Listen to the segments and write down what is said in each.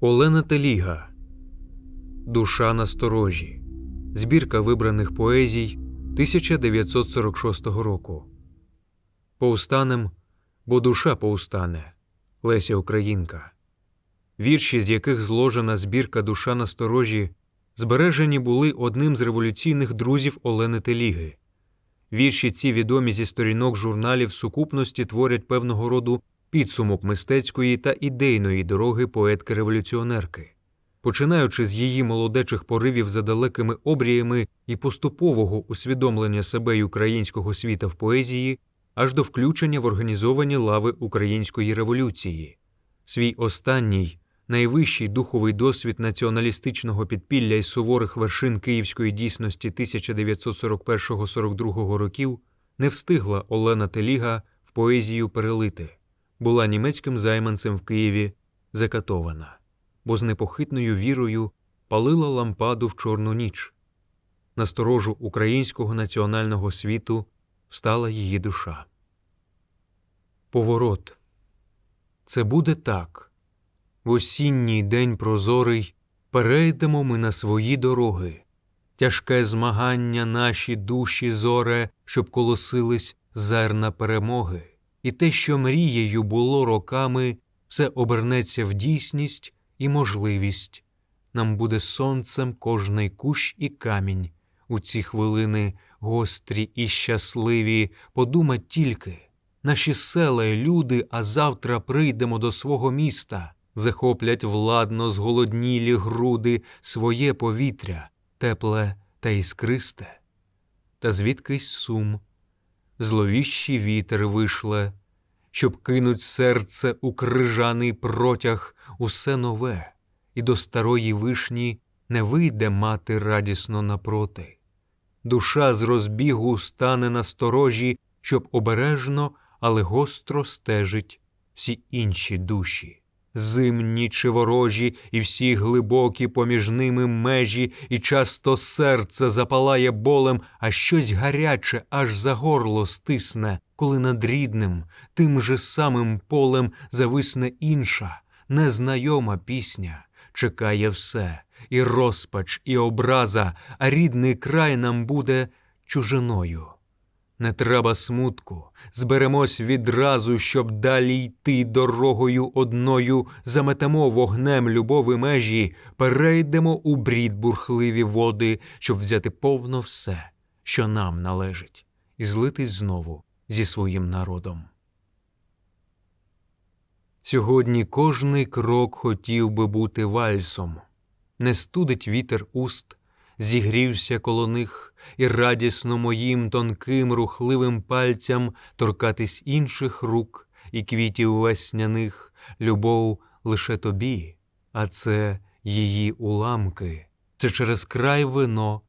Олена Теліга Душа на сторожі. Збірка вибраних поезій 1946 року. Повстанем, бо душа повстане. Леся Українка. Вірші, з яких зложена збірка Душа на сторожі, збережені були одним з революційних друзів Олени Теліги. Вірші ці відомі зі сторінок журналів сукупності творять певного роду підсумок мистецької та ідейної дороги поетки-революціонерки. Починаючи з її молодечих поривів за далекими обріями і поступового усвідомлення себе й українського світа в поезії, аж до включення в організовані лави української революції. Свій останній, найвищий духовий досвід націоналістичного підпілля із суворих вершин київської дійсності 1941-42 років не встигла Олена Теліга в поезію перелити, була німецьким займанцем в Києві закатована, бо з непохитною вірою палила лампаду в чорну ніч. На сторожу українського національного світу встала її душа. Поворот. Це буде так. В осінній день прозорий перейдемо ми на свої дороги. Тяжке змагання наші душі зоре, щоб колосились зерна перемоги, і те, що мрією було роками, все обернеться в дійсність і можливість. Нам буде сонцем кожний кущ і камінь. У ці хвилини гострі і щасливі, подумать тільки, наші села й люди, а завтра прийдемо до свого міста, захоплять владно зголоднілі груди своє повітря, тепле та іскристе. Та звідкись сум, зловіщий вітер вишле, щоб кинуть серце у крижаний протяг усе нове, і до старої вишні не вийде мати радісно напроти. Душа з розбігу стане на сторожі, щоб обережно, але гостро стежить всі інші душі, зимні чи ворожі, і всі глибокі поміж ними межі, і часто серце запалає болем, а щось гаряче аж за горло стисне, коли над рідним, тим же самим полем зависне інша, незнайома пісня, чекає все і розпач, і образа, а рідний край нам буде чужиною. Не треба смутку, зберемось відразу, щоб далі йти дорогою одною, заметемо вогнем любови межі, перейдемо у брід бурхливі води, щоб взяти повно все, що нам належить, і злитись знову зі своїм народом. Сьогодні кожний крок хотів би бути вальсом. Не студить вітер уст, зігрівся коло них, і радісно моїм тонким рухливим пальцям торкатись інших рук і квітів весняних, любов лише тобі, а це її уламки, це через край вино.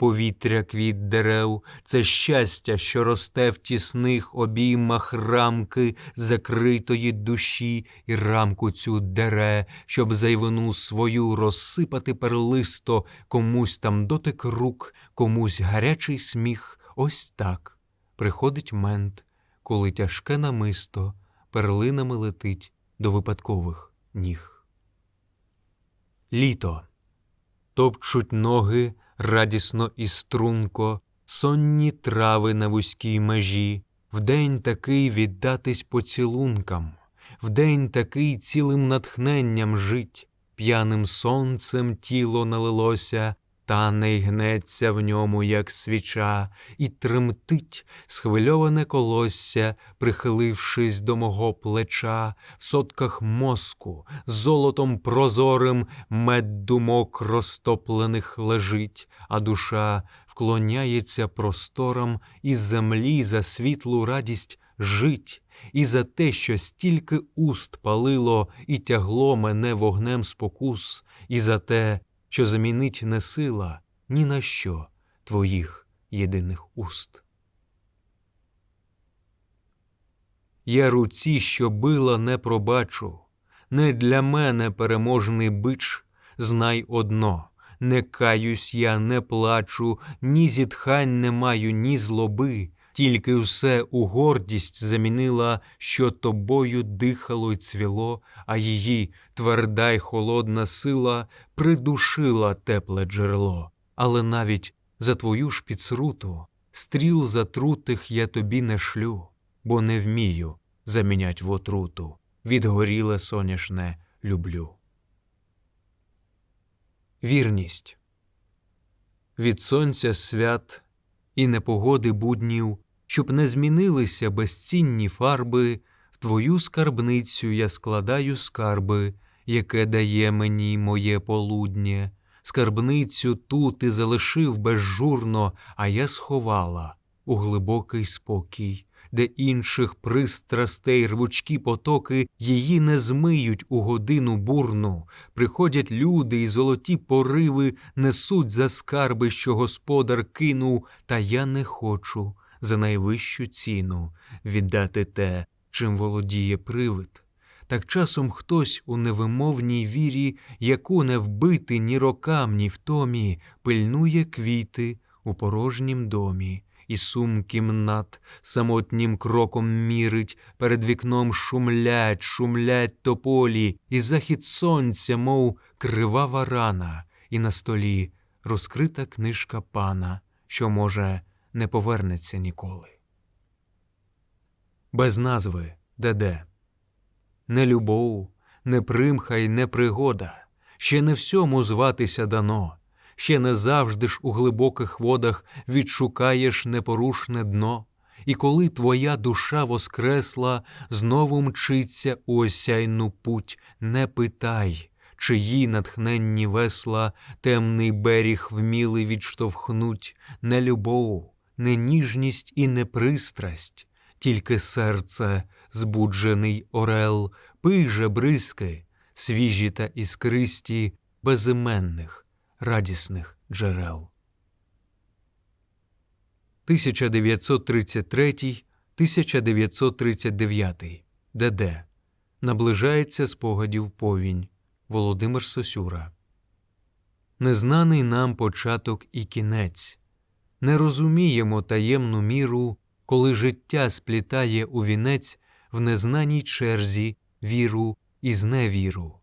Повітря квіт дерев, це щастя, що росте в тісних обіймах рамки закритої душі, і рамку цю дере, щоб зайвину свою розсипати перлисто, комусь там дотик рук, комусь гарячий сміх. Ось так приходить мент, коли тяжке намисто перлинами летить до випадкових ніг. Літо топчуть ноги радісно і струнко, сонні трави на вузькій межі, вдень такий віддатись поцілункам, вдень такий цілим натхненням жить, п'яним сонцем тіло налилося, та не й гнеться в ньому, як свіча, і тремтить схвильоване колосся, прихилившись до мого плеча, в сотках мозку, золотом прозорим мед думок розтоплених лежить, а душа вклоняється просторам і землі за світлу радість жить. І за те, що стільки уст палило і тягло мене вогнем спокус, і за те, що замінить не сила ні на що твоїх єдиних уст. Я руці, що била, не пробачу, не для мене переможний бич, знай одно. Не каюсь я, не плачу, ні зітхань не маю, ні злоби, тільки все у гордість замінила, що тобою дихало й цвіло, а її тверда й холодна сила придушила тепле джерело. Але навіть за твою ж підсруту стріл затрутих я тобі не шлю, бо не вмію замінять в отруту. Відгоріле соняшне люблю. Вірність від сонця свят і непогоди буднів, щоб не змінилися безцінні фарби, в твою скарбницю я складаю скарби, яке дає мені моє полуднє. Скарбницю ту ти залишив безжурно, а я сховала у глибокий спокій, де інших пристрастей рвучкі потоки її не змиють у годину бурну. Приходять люди і золоті пориви несуть за скарби, що господар кинув, та я не хочу за найвищу ціну віддати те, чим володіє привид. Так часом хтось у невимовній вірі, яку не вбити ні рокам, ні втомі, пильнує квіти у порожнім домі, і сум кімнат самотнім кроком мірить, перед вікном шумлять, шумлять тополі, і захід сонця, мов кривава рана, і на столі розкрита книжка пана, що, може, не повернеться ніколи. Без назви де-де не любов, не примха й не пригода, ще не всьому зватися дано, ще не завжди ж у глибоких водах відшукаєш непорушне дно, і коли твоя душа воскресла, знову мчиться у осяйну путь, не питай, чиї натхненні весла темний беріг вміли відштовхнуть, не любов, не ніжність і не пристрасть, тільки серце збуджений орел, пиже бризки, свіжі та іскристі, безіменних, радісних джерел. 1933 1939 ДД. Наближається спогадів повінь Володимир Сосюра. Незнаний нам початок і кінець. Не розуміємо таємну міру, коли життя сплітає у вінець в незнаній черзі віру і зневіру.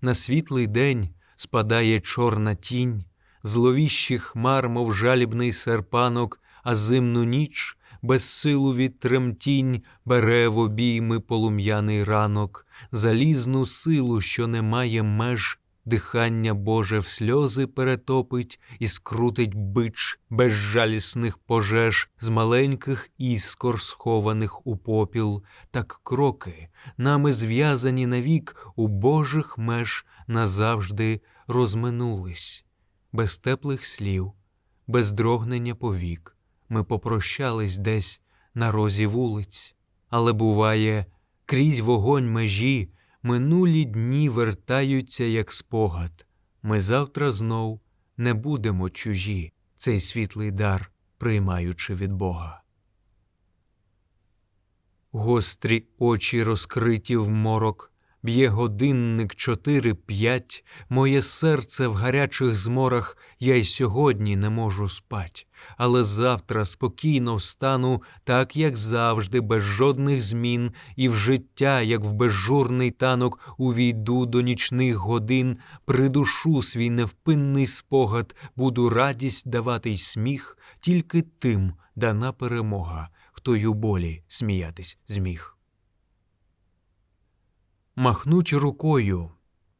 На світлий день спадає чорна тінь, зловіщі хмар, мов жалібний серпанок, а зимну ніч без силу від тремтінь бере в обійми полум'яний ранок, залізну силу, що не має меж, дихання Боже в сльози перетопить і скрутить бич безжалісних пожеж з маленьких іскор, схованих у попіл, так кроки, нами зв'язані навік у Божих меж назавжди розминулись, без теплих слів, без дрогнення повік. Ми попрощались десь на розі вулиць, але буває, крізь вогонь межі. Минулі дні вертаються, як спогад. Ми завтра знов не будемо чужі, цей світлий дар, приймаючи від Бога. Гострі очі розкриті в морок, б'є годинник чотири п'ять, моє серце в гарячих зморах, я й сьогодні не можу спать, але завтра спокійно встану, так як завжди, без жодних змін, і в життя, як в безжурний танок, увійду до нічних годин, придушу свій невпинний спогад, буду радість давати й сміх, тільки тим дана перемога, хто й у болі сміятись зміг махнуть рукою,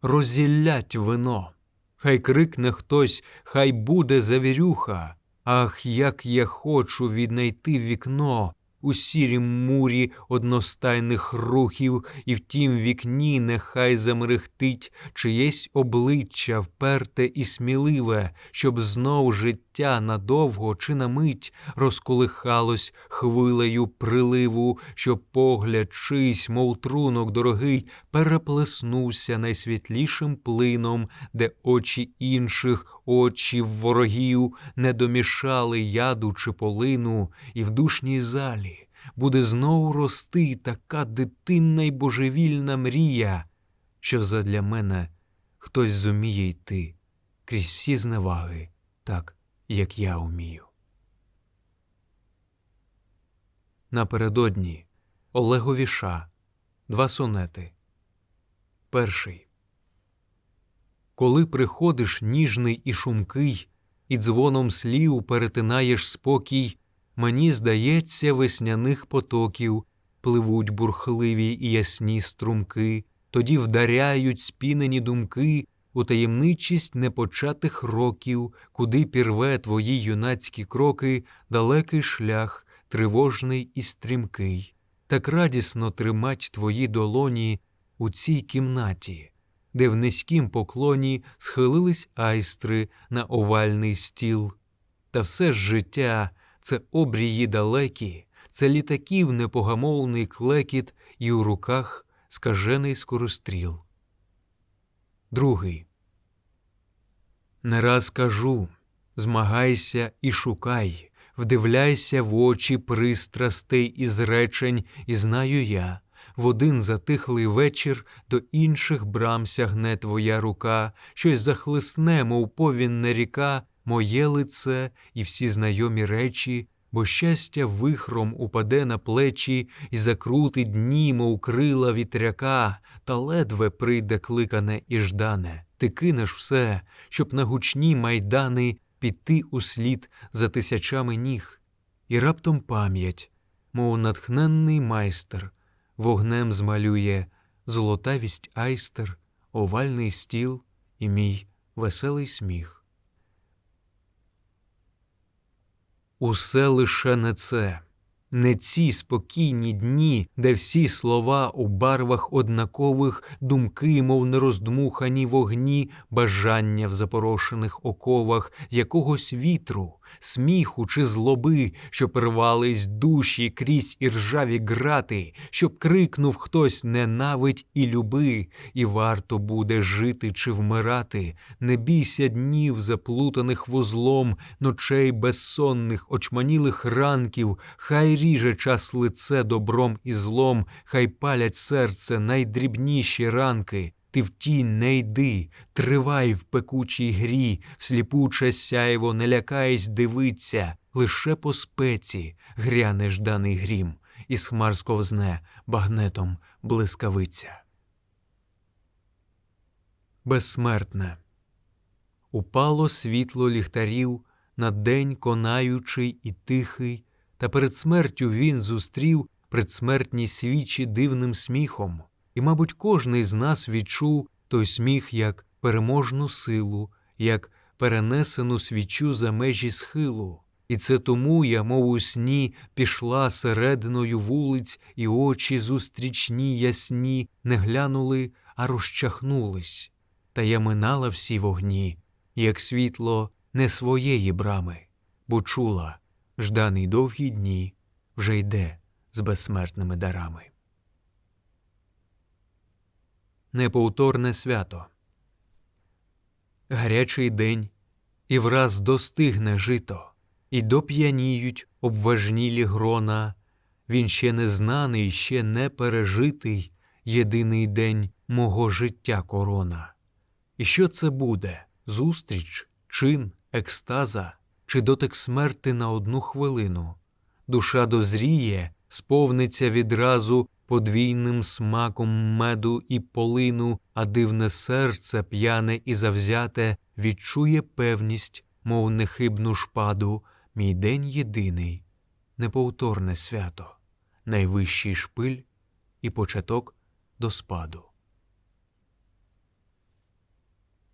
розіллять вино. Хай крикне хтось, хай буде завірюха. Ах, як я хочу віднайти вікно, у сірім мурі одностайних рухів, і в тім вікні нехай замрехтить чиєсь обличчя вперте і сміливе, щоб знов життя надовго чи на мить розколихалось хвилею приливу, щоб погляд чийсь, мов трунок дорогий, переплеснувся найсвітлішим плином, де очі інших, очі ворогів не домішали яду чи полину, і в душній залі буде знову рости така дитинна й божевільна мрія, що задля мене хтось зуміє йти крізь всі зневаги, так, як я умію. Напередодні Олегові Ша. Два сонети. Перший. Коли приходиш ніжний і шумкий, і дзвоном слів перетинаєш спокій, мені здається, весняних потоків пливуть бурхливі і ясні струмки, тоді вдаряють спінені думки у таємничість непочатих років, куди пірве твої юнацькі кроки, далекий шлях, тривожний і стрімкий. Так радісно тримать твої долоні у цій кімнаті, де в низькім поклоні схилились айстри на овальний стіл. Та все ж життя це обрії далекі, це літаків непогамовний клекіт і у руках скажений скоростріл. Другий. Не раз кажу змагайся і шукай, вдивляйся в очі пристрастей і зречень, і знаю я. В один затихлий вечір до інших брам сягне твоя рука, щось захлисне, мов повінна ріка, моє лице і всі знайомі речі, бо щастя вихром упаде на плечі і закрутить дні, мов крила вітряка, та ледве прийде кликане і ждане. Ти кинеш все, щоб на гучні майдани піти услід за тисячами ніг, і раптом пам'ять, мов натхненний майстер, вогнем змалює золотавість айстер, овальний стіл і мій веселий сміх. Усе лише не це, не ці спокійні дні, де всі слова у барвах однакових, думки, мов нероздмухані вогні, бажання в запорошених оковах, якогось вітру, сміху чи злоби, щоб рвались душі крізь іржаві грати, щоб крикнув хтось ненавидь і люби, і варто буде жити чи вмирати, не бійся днів, заплутаних вузлом, ночей безсонних, очманілих ранків, хай ріже час лице добром і злом, хай палять серце найдрібніші ранки. Ти в тінь не йди, тривай в пекучій грі, сліпуче сяйво, не лякайсь дивиться, лише по спеці гряне жданий грім, і хмар сковзне багнетом блискавиця. Безсмертне. Упало світло ліхтарів на день конаючий і тихий, та перед смертю він зустрів предсмертні свічі дивним сміхом. І, мабуть, кожний з нас відчув той сміх як переможну силу, як перенесену свічу за межі схилу. І це тому я, мов у сні, пішла серединою вулиць, і очі зустрічні ясні не глянули, а розчахнулись. Та я минала всі вогні, як світло не своєї брами, бо чула жданий довгі дні вже йде з безсмертними дарами неповторне свято. Гарячий день і враз достигне жито, і доп'яніють обважнілі грона. Він ще не знаний, ще не пережитий єдиний день мого життя корона. І що це буде зустріч, чин, екстаза, чи дотик смерти на одну хвилину? Душа дозріє, сповниться відразу подвійним смаком меду і полину, а дивне серце, п'яне і завзяте, відчує певність, мов нехибну шпаду, мій день єдиний, неповторне свято, найвищий шпиль і початок до спаду.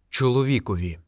Чоловікові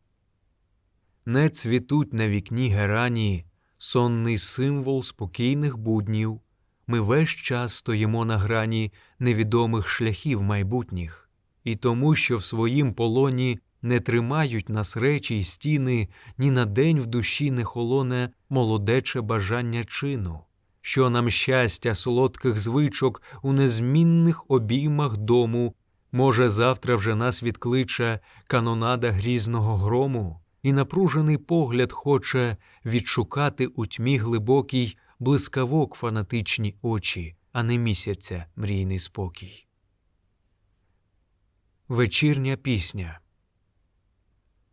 не цвітуть на вікні герані, сонний символ спокійних буднів. Ми весь час стоїмо на грані невідомих шляхів майбутніх, і тому, що в своїм полоні не тримають нас речі й стіни, ні на день в душі не холоне молодече бажання чину, що нам щастя солодких звичок у незмінних обіймах дому, може, завтра вже нас відкличе канонада грізного грому, і напружений погляд хоче відшукати у тьмі глибокій блискавок фанатичні очі, а не місяця мрійний спокій. Вечірня пісня.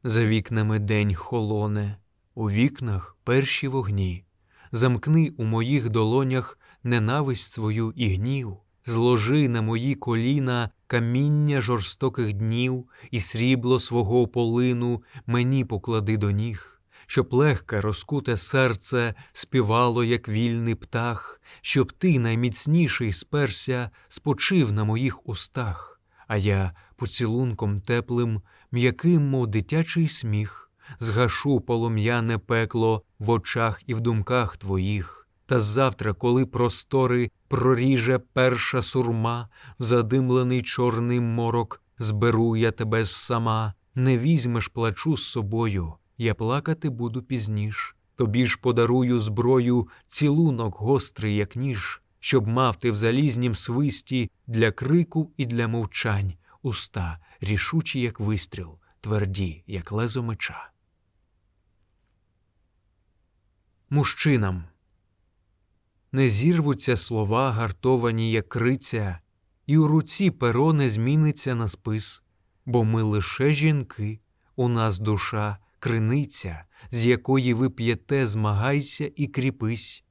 За вікнами день холоне, у вікнах перші вогні. Замкни у моїх долонях ненависть свою і гнів, зложи на мої коліна каміння жорстоких днів і срібло свого полину мені поклади до ніг щоб легке розкуте серце співало, як вільний птах, щоб ти, найміцніший, сперся, спочив на моїх устах, а я поцілунком теплим, м'яким, мов дитячий сміх, згашу полум'яне пекло в очах і в думках твоїх. Та завтра, коли простори проріже перша сурма, в задимлений чорний морок, зберу я тебе сама, не візьмеш плачу з собою я плакати буду пізніш. Тобі ж подарую зброю цілунок гострий, як ніж, щоб мав ти в залізнім свисті для крику і для мовчань, уста, рішучі, як вистріл, тверді, як лезо меча. Мужчинам не зірвуться слова, гартовані, як криця, і у руці перо не зміниться на спис, бо ми лише жінки, у нас душа криниця, з якої ви п'єте, змагайся і кріпись,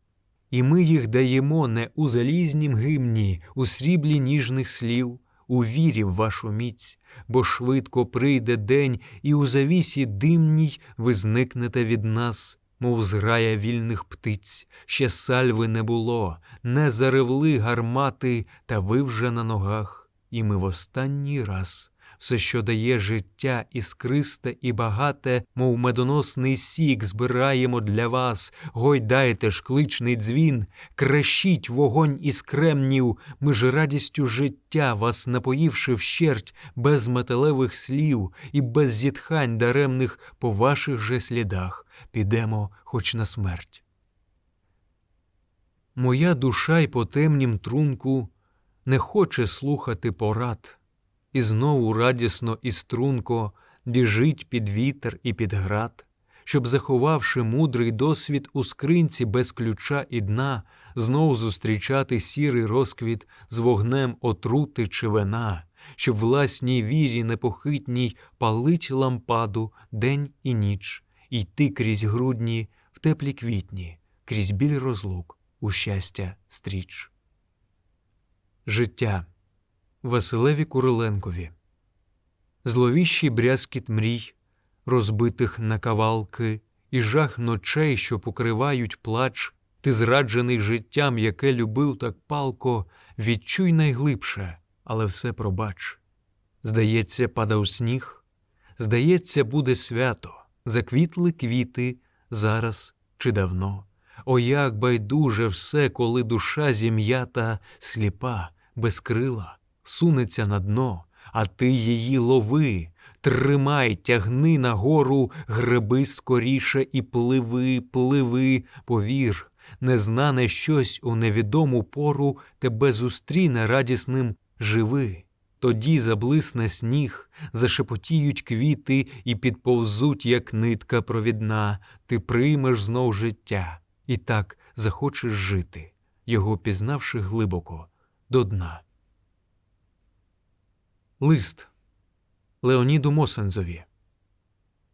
і ми їх даємо не у залізнім гимні, у сріблі ніжних слів, у вірі в вашу міць, бо швидко прийде день, і у завісі димній ви зникнете від нас, мов зграя вільних птиць, ще сальви не було, не заревли гармати, та ви вже на ногах, і ми в останній раз все, що дає життя іскристе і багате, мов медоносний сік, збираємо для вас, гойдайте ж кличний дзвін, крещіть вогонь із кремнів, ми ж радістю життя, вас напоївши вщерть, без металевих слів і без зітхань даремних по ваших же слідах, підемо хоч на смерть. Моя душа й по темнім трунку не хоче слухати порад і знову радісно і струнко біжить під вітер і під град, щоб, заховавши мудрий досвід у скринці без ключа і дна, знов зустрічати сірий розквіт з вогнем отрути чи вина, щоб власній вірі непохитній палить лампаду день і ніч, йти крізь грудні в теплі квітні, крізь біль розлук у щастя стріч. Життя Василеві Куриленкові, зловіщий брязкіт мрій, розбитих на кавалки, і жах ночей, що покривають плач, ти зраджений життям, яке любив так палко, відчуй найглибше, але все пробач. Здається, падав сніг, здається, буде свято, заквітли квіти зараз чи давно. О, як байдуже все, коли душа зім'ята, сліпа, без крила сунеться на дно, а ти її лови, тримай, тягни нагору, греби скоріше і пливи, пливи, повір, незнане щось у невідому пору тебе зустріне радісним живи. Тоді заблисне сніг, зашепотіють квіти і підповзуть, як нитка провідна, ти приймеш знов життя, і так захочеш жити, його пізнавши глибоко до дна. Лист Леоніду Мосензові.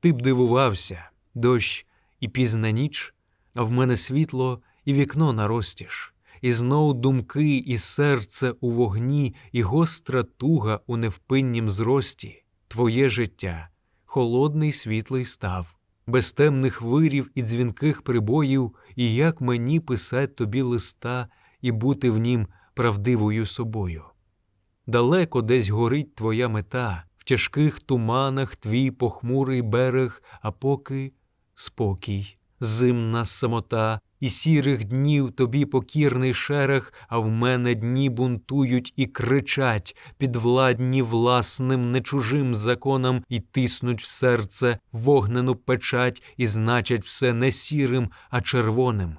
Ти б дивувався, дощ і пізна ніч, а в мене світло і вікно наростіш, і знов думки, і серце у вогні, і гостра туга у невпиннім зрості, твоє життя, холодний світлий став, без темних вирів і дзвінких прибоїв, і як мені писать тобі листа і бути в нім правдивою собою далеко десь горить твоя мета, в тяжких туманах твій похмурий берег, а поки спокій, зимна самота, і сірих днів тобі покірний шерех, а в мене дні бунтують і кричать, підвладні власним, не чужим законам, і тиснуть в серце вогнену печать, і значать все не сірим, а червоним.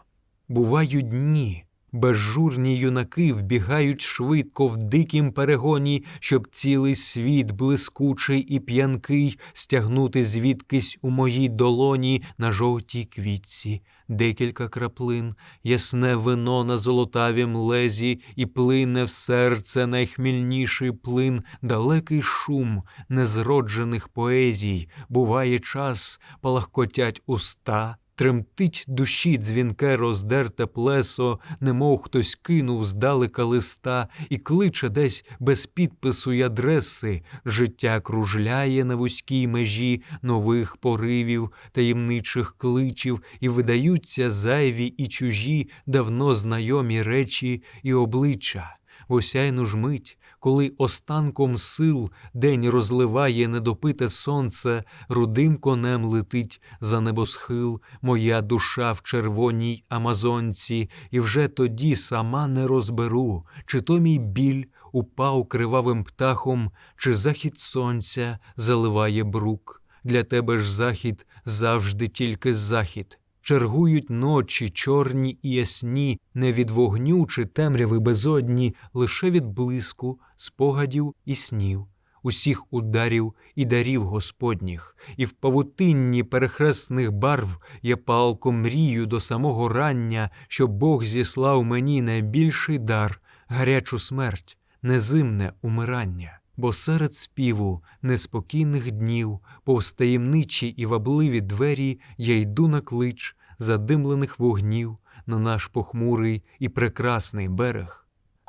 Бувають дні. Безжурні юнаки вбігають швидко в дикім перегоні, щоб цілий світ, блискучий і п'янкий, стягнути звідкись у моїй долоні на жовтій квітці, декілька краплин, ясне вино на золотавім лезі, і плине в серце найхмільніший плин, далекий шум незроджених поезій, буває час, палахкотять уста Тремтить душі дзвінке роздерте плесо, немов хтось кинув здалека листа і кличе десь без підпису й адреси, життя кружляє на вузькій межі нових поривів, таємничих кличів, і видаються зайві і чужі, давно знайомі речі і обличчя. В осяйну ж мить, коли останком сил день розливає недопите сонце, рудим конем летить за небосхил, моя душа в червоній амазонці, і вже тоді сама не розберу, чи то мій біль упав кривавим птахом, чи захід сонця заливає брук. Для тебе ж захід завжди тільки захід. Чергують ночі чорні і ясні, не від вогню чи темряви безодні, лише від блиску, спогадів і снів, усіх ударів і дарів Господніх, і в павутинні перехресних барв я палко мрію до самого рання, щоб Бог зіслав мені найбільший дар, гарячу смерть, незимне умирання. Бо серед співу неспокійних днів, повз таємничі і вабливі двері я йду на клич задимлених вогнів на наш похмурий і прекрасний берег.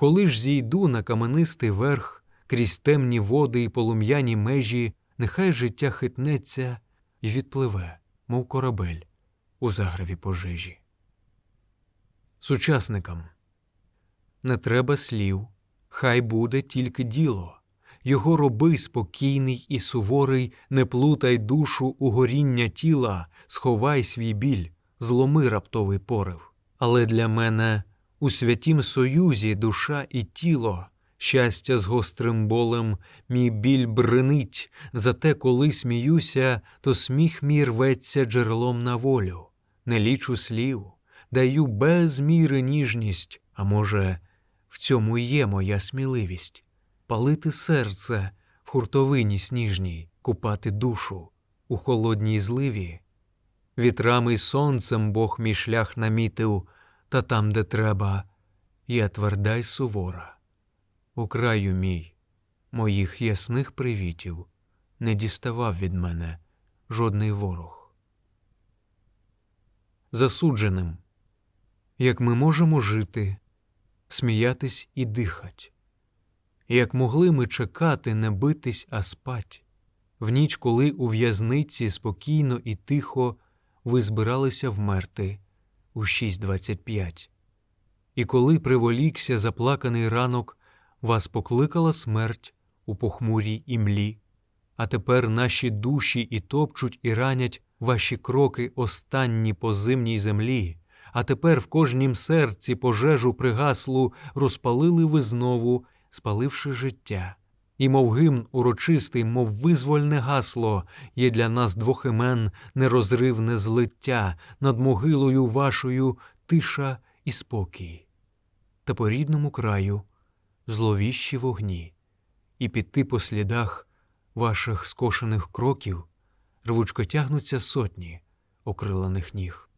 Коли ж зійду на каменистий верх, крізь темні води і полум'яні межі, нехай життя хитнеться і відпливе, мов корабель у заграві пожежі. Сучасникам не треба слів, хай буде тільки діло. Його роби спокійний і суворий, не плутай душу у горіння тіла, сховай свій біль, зломи раптовий порив. Але для мене у святім союзі душа і тіло, щастя з гострим болем, мій біль бренить, зате, коли сміюся, то сміх мій рветься джерелом на волю, не лічу слів, даю без міри ніжність, а може, в цьому є моя сміливість палити серце в хуртовині сніжній, купати душу у холодній зливі. Вітрами й сонцем Бог мій шлях намітив, та там, де треба, я тверда й сувора. У краю мій, моїх ясних привітів, не діставав від мене жодний ворог. Засудженим, як ми можемо жити, сміятись і дихать як могли ми чекати, не битись, а спать, в ніч, коли у в'язниці спокійно і тихо ви збиралися вмерти у 6.25. І коли приволікся заплаканий ранок, вас покликала смерть у похмурій імлі, а тепер наші душі і топчуть, і ранять ваші кроки останні по зимній землі, а тепер в кожнім серці пожежу пригаслу розпалили ви знову спаливши життя, і, мов гимн урочистий, мов визвольне гасло, є для нас двох імен нерозривне злиття. Над могилою вашою тиша і спокій, та по рідному краю зловіщі вогні, і піти по слідах ваших скошених кроків рвучко тягнуться сотні окрилених ніг.